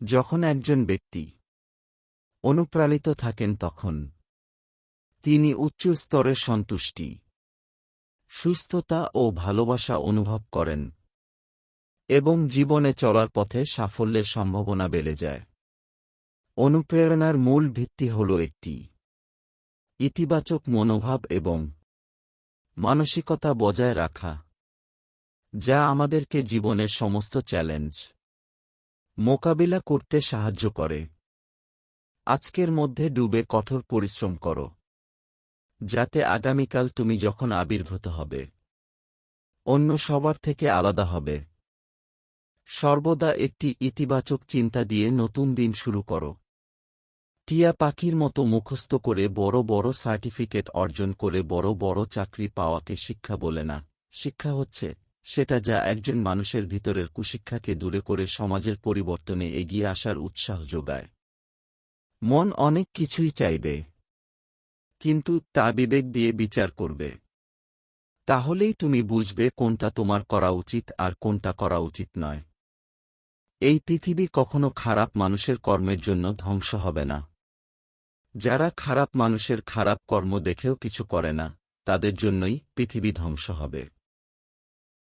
যখন একজন ব্যক্তি অনুপ্রাণিত থাকেন তখন তিনি উচ্চ স্তরের সন্তুষ্টি, সুস্থতা ও ভালোবাসা অনুভব করেন এবং জীবনে চলার পথে সাফল্যের সম্ভাবনা বেড়ে যায়। অনুপ্রেরণার মূল ভিত্তি হল একটি ইতিবাচক মনোভাব এবং মানসিকতা বজায় রাখা, যা আমাদেরকে জীবনের সমস্ত চ্যালেঞ্জ মোকাবিলা করতে সাহায্য করে। আজকের মধ্যে ডুবে কঠোর পরিশ্রম করো। যাতে আগামীকাল তুমি যখন আবির্ভূত হবে, অন্য সবার থেকে আলাদা হবে। সর্বদা একটি ইতিবাচক চিন্তা দিয়ে নতুন দিন শুরু করো। টিয়া পাখির মতো মুখস্থ করে বড় বড় সার্টিফিকেট অর্জন করে বড় বড় চাকরি পাওয়াকে শিক্ষা বলে না। শিক্ষা হচ্ছে সেটা যা একজন মানুষের ভিতরের কুশিক্ষাকে দূরে করে সমাজের পরিবর্তনে এগিয়ে আসার উৎসাহ যোগায়। মন অনেক কিছুই চাইবে, কিন্তু তা বিবেক দিয়ে বিচার করবে। তাহলেই তুমি বুঝবে কোনটা তোমার করা উচিত আর কোনটা করা উচিত নয়। এই পৃথিবী কখনো খারাপ মানুষের কর্মের জন্য ধ্বংস হবে না। যারা খারাপ মানুষের খারাপ কর্ম দেখেও কিছু করে না, তাদের জন্যই পৃথিবী ধ্বংস হবে।